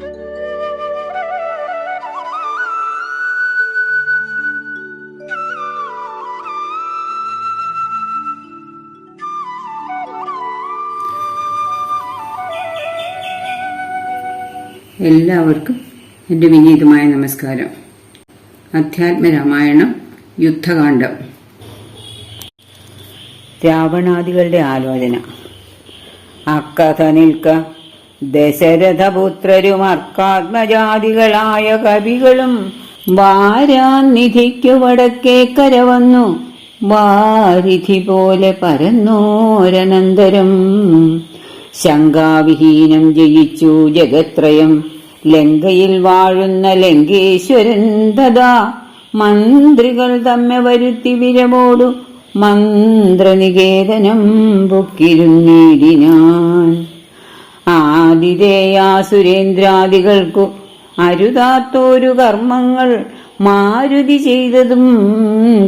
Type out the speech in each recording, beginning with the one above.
എല്ലാവർക്കും എന്റെ വിനീതമായ നമസ്കാരം. അധ്യാത്മരാമായണം യുദ്ധകാന്ഡം. രാവണാദികളുടെ ആലോചന. നിൽക്ക. ദശരഥപുത്രരും അർക്കാത്മജാതികളായ കവികളും വാരാനിധിക്കു വടക്കേ കരവന്നു വാരിധി പോലെ പരന്നോരനന്തരം. ശങ്കാവിഹീനം ജയിച്ചു ജഗത്രയം. ലങ്കയിൽ വാഴുന്ന ലങ്കേശ്വരൻ തഥാ. മന്ത്രികൾ തമ്മെ വരുത്തി വിരമോടു മന്ത്രനികേതനം പൊക്കിരുന്നിടിനാൻ. ആതിഥേയാ സുരേന്ദ്രാദികൾക്കു അരുതാത്തോരു കർമ്മങ്ങൾ മാരുതി ചെയ്തതും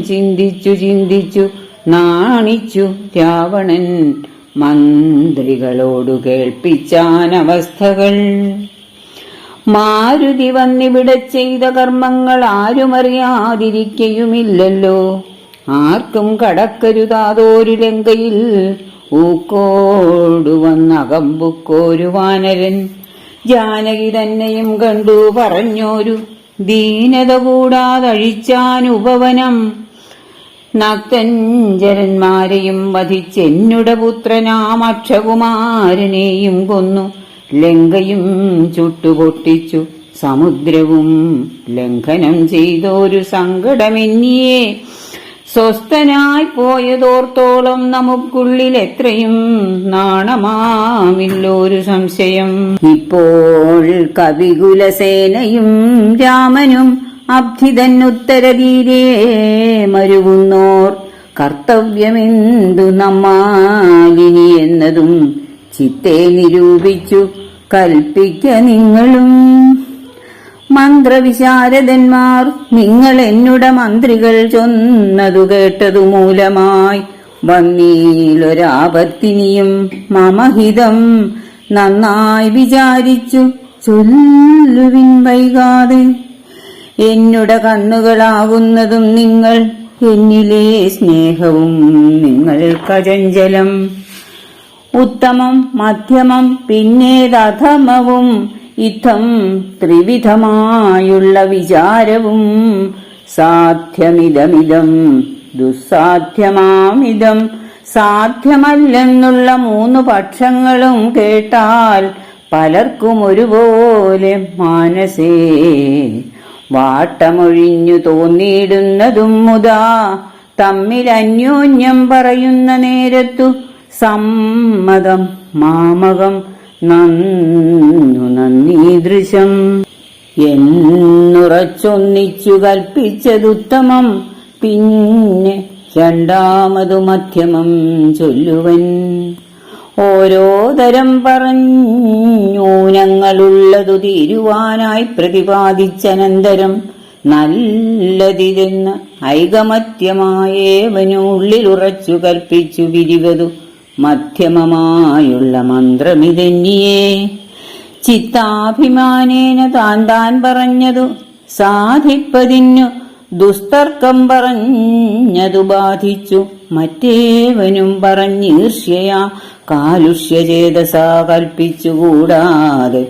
ചിന്തിച്ചു ചിന്തിച്ചു നാണിച്ചു രാവണൻ മന്ത്രികളോടു കേൾപ്പിച്ചാൻ അവസ്ഥകൾ മാരുതി വന്നിവിടെ ചെയ്ത കർമ്മങ്ങൾ ആരുമറിയാതിരിക്കയുമില്ലല്ലോ. ആർക്കും കടക്കരുതാതോരു ലങ്കയിൽ ഊക്കോടു വന്നകമ്പുക്കോരു വാനരൻ ജാനകി തന്നെയും കണ്ടു പറഞ്ഞോരു ദീനത കൂടാതഴിച്ചാൻ ഉപവനം നക്തഞ്ചരന്മാരെയും വധിച്ചെന്നുടെ പുത്രനാം അക്ഷകുമാരനെയും കൊന്നു. ലങ്കയും ചുട്ടുപൊട്ടിച്ചു. സമുദ്രവും ലംഘനം ചെയ്തൊരു സങ്കടമെന്നിയെ സ്വസ്ഥനായി പോയതോർത്തോളം നമുക്കുള്ളിൽ എത്രയും നാണമാമില്ലൊരു സംശയം. ഇപ്പോൾ കവികുലസേനയും രാമനും അബ്ധിതന്നുത്തരതീരേ മരുവുന്നോർ കർത്തവ്യമെന്തു നമ്മാലിനി എന്നതും ചിത്തെ നിരൂപിച്ചു കൽപ്പിക്ക നിങ്ങളും. മന്ത്രവിശാരദന്മാർ നിങ്ങൾ എന്നുട മന്ത്രികൾ ചൊന്നതു കേട്ടതു മൂലമായി. വന്നീലൊരാപത്തിനിയും മമഹിതം നന്നായി വിചാരിച്ചു. ചൊല്ലുവിൻ വൈകാതെ എന്നുട കണ്ണുകളാകുന്നതും നിങ്ങൾ എന്നിലെ സ്നേഹവും നിങ്ങൾ കജഞ്ചലം ഉത്തമം മധ്യമം പിന്നേതധമവും ഇത്തം ത്രിവിധമായുള്ള വിചാരവും സാധ്യമിതമിതം ദുസ്സാധ്യമാമിതം. സാധ്യമല്ലെന്നുള്ള മൂന്ന് പക്ഷങ്ങളും കേട്ടാൽ പലർക്കും ഒരുപോലെ മാനസേ. വാട്ടമൊഴിഞ്ഞു തോന്നിയിടുന്നതും മുതാ തമ്മിൽ അന്യോന്യം പറയുന്ന നേരത്തു സമ്മതം മാമകം നന്നു നന്ദീദൃശം എന്നുറച്ചൊന്നിച്ചു കൽപ്പിച്ചതുത്തമം പിന്നെ രണ്ടാമതു മധ്യമം ചൊല്ലുവൻ. ഓരോ തരം പറഞ്ഞൂനങ്ങളുള്ളതു തീരുവാനായി പ്രതിപാദിച്ചനന്തരം നല്ലതിതെന്ന് ഐകമത്യമായേവനുള്ളിലുറച്ചു കൽപ്പിച്ചു വിരിവതു. മധ്യമമായുള്ള മന്ത്രമിതെന്നിയേ ചിത്താഭിമാനേന താൻ താൻ പറഞ്ഞതു സാധിപ്പതിന്നു ദുസ്തർക്കം പറഞ്ഞതു ബാധിച്ചു. മറ്റേവനും പറഞ്ഞീർഷ്യയാ കാലുഷ്യചേതസാ കൽപ്പിച്ചുകൂടാതെ.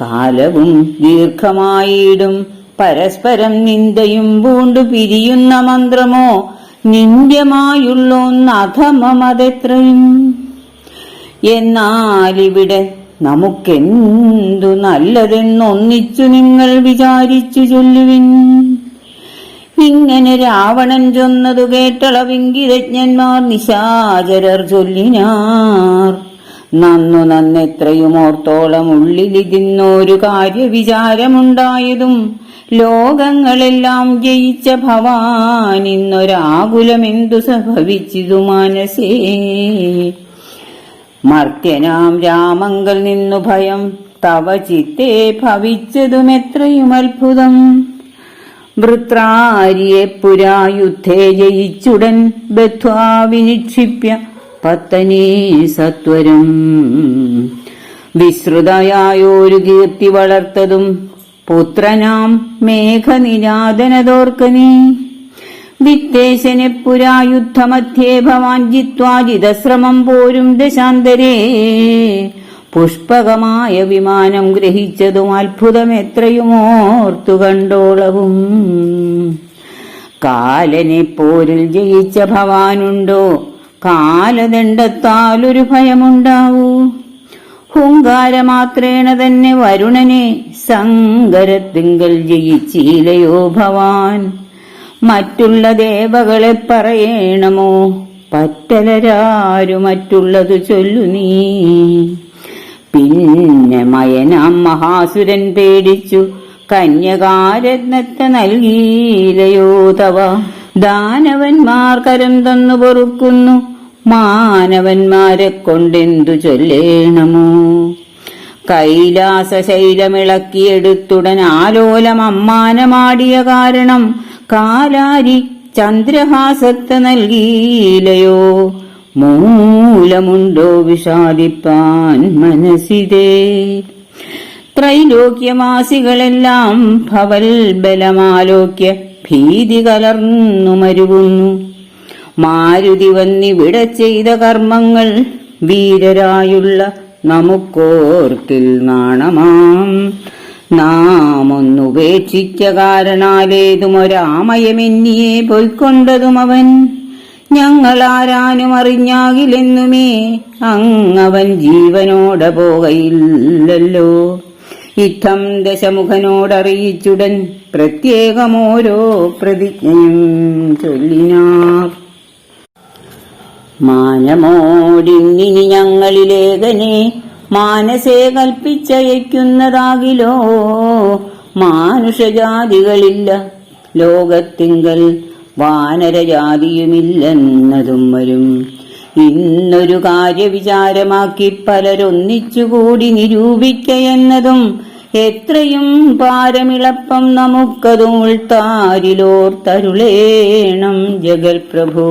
കാലവും ദീർഘമായിടും പരസ്പരം നിന്ദയും പൂണ്ടു പിരിയുന്ന മന്ത്രമോ നിന്ദ്യമായുള്ളൊന്നധമതെത്രയും എന്നാലിവിടെ നമുക്കെന്തു നല്ലതെന്നൊന്നിച്ചു നിങ്ങൾ വിചാരിച്ചു ചൊല്ലുവിൻ. ഇങ്ങനെ രാവണൻ ചൊന്നതു കേട്ടളവിങ്കിതജ്ഞന്മാർ നിശാചരർ ചൊല്ലിനാർ. നന്നു നന്നെത്രയും ഓർത്തോളം ഉള്ളിലിതിന്നൊരു കാര്യവിചാരമുണ്ടായതും ലോകങ്ങളെല്ലാം ജയിച്ച ഭവാൻ ഇന്നൊരാകുലമെന്തു സംഭവിച്ചിതു മനസ്സേ മർത്യനാം രാമങ്കൽ നിന്നു ഭയം തവ ചിത്തേ ഭവിച്ചതും എത്രയും അത്ഭുതം. വൃത്രാരിയെ പുരായുദ്ധേ ജയിച്ചുടൻ ബദ്ധ്വാ വിനിക്ഷിപ്യ പത്തനേ സത്വരം വിശ്രുതയായൊരു കീർത്തി വളർത്തതും പുത്രനാം മേഘനിരാധനതോർക്ക നീ. വിത്തേശനെ പുരാ യുദ്ധമധ്യേ ഭവാൻ ജിത്വാജിതശ്രമം പോരും ദശാന്തരേ. പുഷ്പകമായ വിമാനം ഗ്രഹിച്ചതും അത്ഭുതം എത്രയുമോർത്തു കണ്ടോളവും. കാലനെ പോരിൽ ജയിച്ച ഭവാനുണ്ടോ? കാലദണ്ഡത്താലൊരു ഭയമുണ്ടാവൂ. ഹുങ്കാരമാത്രേണ തന്നെ വരുണനെ സങ്കരത്തിങ്കൽ ജയിച്ചീലയോ ഭവാൻ. മറ്റുള്ള ദേവകളെ പറയണമോ? പറ്റലരാരു മറ്റുള്ളതു ചൊല്ലു നീ. പിന്നെ മയനാം മഹാസുരൻ പേടിച്ചു കന്യകാരത്നത്തെ നൽകിയിലയോ തവ. ദാനവന്മാർ കരം തന്നു പൊറുക്കുന്നു. മാനവന്മാരെ കൊണ്ടെന്തു ചൊല്ലേണമോ? കൈലാസ ശൈലമിളക്കിയെടുത്തുടൻ ആലോലം അമ്മാനമാടിയ കാരണം കാലാരി ചന്ദ്രഹാസത്ത് നൽകിയില്ലയോ? മൂലമുണ്ടോ വിഷാദിപ്പാൻ മനസ്സിതേ? ത്രൈലോക്യവാസികളെല്ലാം ഭവൽ ബലമാലോക്യ ഭീതി കലർന്നു മരുവുന്നു. മാരുതി വന്നിവിടെ ചെയ്ത കർമ്മങ്ങൾ വീരരായുള്ള നമുക്കോർക്കിൽ നാണമാം. നാം ഒന്നുപേക്ഷിച്ച കാരണാലേതും ഒരാമയമെന്നിയെ പൊയ്ക്കൊണ്ടതും അവൻ. ഞങ്ങളാരാനും അറിഞ്ഞാകില്ലെന്നുമേ അങ്ങവൻ ജീവനോടെ പോകയില്ലല്ലോ. ഇത്തം ദശമുഖനോടറിയിച്ചുടൻ പ്രത്യേകമോരോ പ്രതിജ്ഞയും ചൊല്ലിനാർ. മാനമോടിന്നിനി ഞങ്ങളിലേകനെ മാനസേ കൽപ്പിച്ചയക്കുന്നതാകിലോ മാനുഷജാതികളില്ല. ലോകത്തിങ്കൽ വാനരജാതിയുമില്ലെന്നതും വരും. ഇന്നൊരു കാര്യവിചാരമാക്കി പലരൊന്നിച്ചുകൂടി നിരൂപിക്കയെന്നതും എത്രയും പാരമിളപ്പം നമുക്കതും ഉൾത്താരിലോർത്തരുളേണം ജഗൽ പ്രഭോ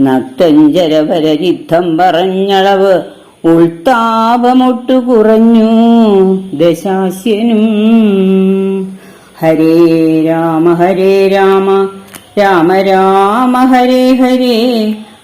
നക്തഞ്ചരവരചിത്തം പറഞ്ഞളവ് ഉൾത്താപമൊട്ടു കുറഞ്ഞു ദശാസ്യനും. ഹരേ രാമ ഹരേ രാമ രാമ രാമ ഹരേ ഹരേ.